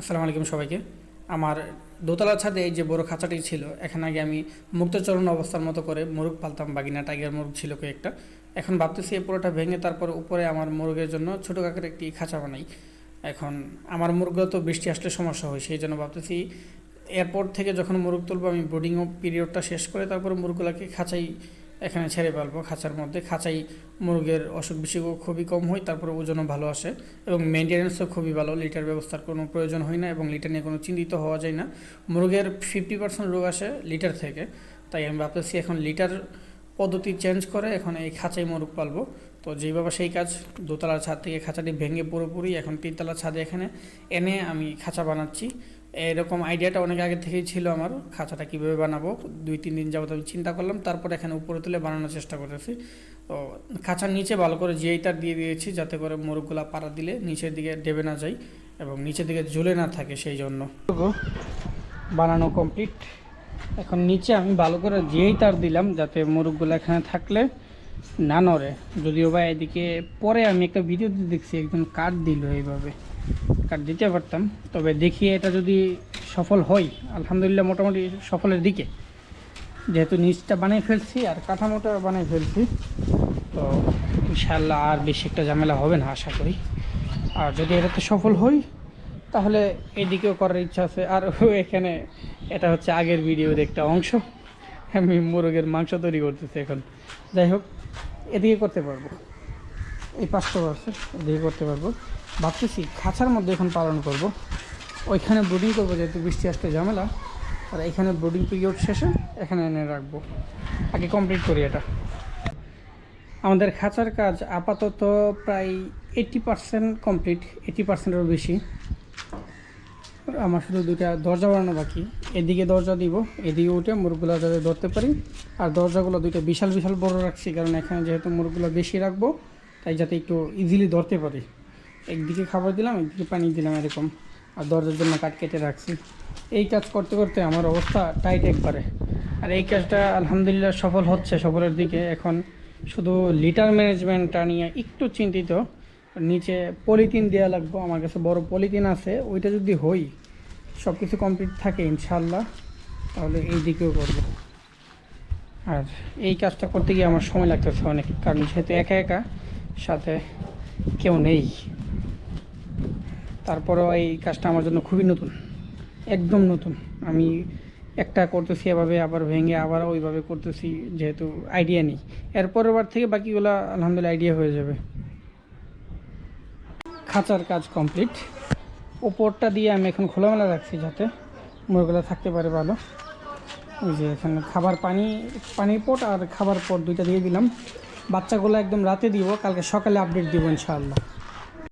আসসালামু আলাইকুম সবাইকে। আমার দোতলা ছাদে এই যে বড় খাঁচাটি ছিল, এখানে আগে আমি মুক্তচরণ অবস্থার মতো করে মুরগ পালতাম বাগিনা টাইগার মুরগ ছিল কয়েকটা। এখন ভাবতেছি এই পুরোটা ভেঙে তারপর উপরে আমার মুরগের জন্য ছোটো কাকের একটি খাঁচা বানাই। এখন আমার মুরগ তো বৃষ্টি আসলে সমস্যা হয়, সেই জন্য ভাবতেছি এরপর থেকে যখন মুরগ তুলবো, আমি ব্রিডিং পিরিয়ডটা শেষ করে তারপর মুরগুলাকে খাঁচাই এখানে ছেড়ে ফেলব খাঁচার মধ্যে। খাঁচাই মুরগের অসুখ বিসুখও খুবই কম হয়, তারপরে ওজনও ভালো আসে এবং মেনটেন্যান্সও খুবই ভালো। লিটার ব্যবস্থার কোনো প্রয়োজন হয় না এবং লিটার নিয়ে কোনো চিন্তিত হওয়া যায় না। মুরগের ফিফটি পার্সেন্ট রোগ আসে লিটার থেকে। তাই আমি ভাবতেছি এখন লিটার পদ্ধতি চেঞ্জ করে এখন এই খাঁচাই মোরগ পালবো। তো যেভাবে সেই কাজ দোতলার ছাদ থেকে খাঁচাটি ভেঙে পুরোপুরি এখন তিনতলার ছাদে এখানে এনে আমি খাঁচা বানাচ্ছি। এরকম আইডিয়াটা অনেক আগে থেকেই ছিল আমার, খাঁচাটা কীভাবে বানাবো, দুই, তিন দিন যাবত আমি চিন্তা করলাম, তারপর এখানে উপরে তুলে বানানোর চেষ্টা করতেছি। তো খাঁচার নিচে ভালো করে জিআইটার দিয়ে দিয়েছি, যাতে করে মোরগগুলা পাড়া দিলে নিচের দিকে ডেবে না যায় এবং নিচের দিকে ঝুলে না থাকে সেই জন্য বানানো কমপ্লিট এখন নিচে আমি ভালো করে জিআই তার দিলাম, যাতে মোরগগুলো এখানে থাকলে না নড়ে যদিও বা এদিকে পরে আমি একটা ভিডিওতে দেখছি, একজন কাঠ দিল এইভাবে। কাঠ দিতে পারতাম, তবে দেখি এটা যদি সফল হয়, আলহামদুলিল্লাহ মোটামুটি সফলের দিকে। যেহেতু নিচটা বানিয়ে ফেলছি আর কাঠামোটা বানিয়ে ফেলছি, তো ইনশাল্লাহ আর বেশি একটা ঝামেলা হবে না, আশা করি। আর যদি এটাতে সফল হই, তাহলে এদিকেও করার ইচ্ছা আছে। আর এখানে এটা হচ্ছে আগের ভিডিওর একটা অংশ। আমি মোরগের মাংস তৈরি করতেছি এখন। যাই হোক, এদিকে করতে পারব। এই পাঁচটা আছে, এদিকে করতে পারব। ভাবতেছি খাঁচার মধ্যে এখন পালন করব। ওইখানে ব্রুডিং করব, যেহেতু বৃষ্টি আসতে ঝামেলা। আর এখানে ব্রুডিং পিরিয়ড শেষে এখানে এনে রাখব। আগে কমপ্লিট করি এটা। আমাদের খাঁচার কাজ আপাতত প্রায় এইটি পার্সেন্ট কমপ্লিট এইটি পার্সেন্টেরও বেশি। আমার শুধু দুইটা দরজা বানানো বাকি। এদিকে দরজা দিব, এদিকে উঠে মুরগুলো যাতে ধরতে পারি। আর দরজাগুলো দুইটা বিশাল বিশাল বড় রাখছি, কারণ এখানে যেহেতু মুরগুলো বেশি রাখব, তাই যাতে একটু ইজিলি ধরতে পারি। একদিকে খাবার দিলাম, একদিকে পানি দিলাম এরকম। আর দরজার জন্য কাট কেটে রাখছি। এই কাজ করতে করতে আমার অবস্থা টাইট একবারে। আর এই কাজটা আলহামদুলিল্লাহ সফল হচ্ছে সফলের দিকে। এখন শুধু লিটার ম্যানেজমেন্টটা নিয়ে একটু চিন্তিত। নিচে পলিথিন দেওয়া লাগবে, আমার কাছে বড় পলিথিন আছে, ওইটা যদি হই সব কিছু কমপ্লিট থাকে ইনশাল্লাহ তাহলে এই দিকেও করব। আর এই কাজটা করতে গিয়ে আমার সময় লাগতেছে অনেক, কারণ যেহেতু একা একা, সাথে কেউ নেই। তারপরেও এই কাজটা আমার জন্য খুবই নতুন, একদম নতুন। আমি একটা করতেছি, এভাবে আবার ভেঙে আবার ওইভাবে করতেছি, যেহেতু আইডিয়া নেই। এর পরের বার থেকে বাকিগুলো আলহামদুলিল্লাহ আইডিয়া হয়ে যাবে। খাঁচার কাজ কমপ্লিট। ওপরটা দিয়ে আমি এখন খোলামেলা রাখছি যাতে মুরগুলো থাকতে পারে ভালো। ওই যে এখানে খাবার পানি, পানির পট আর খাবার পট দুইটা দিয়ে দিলাম। বাচ্চাগুলো একদম রাতে দিব, কালকে সকালে আপডেট দিব ইনশাআল্লাহ।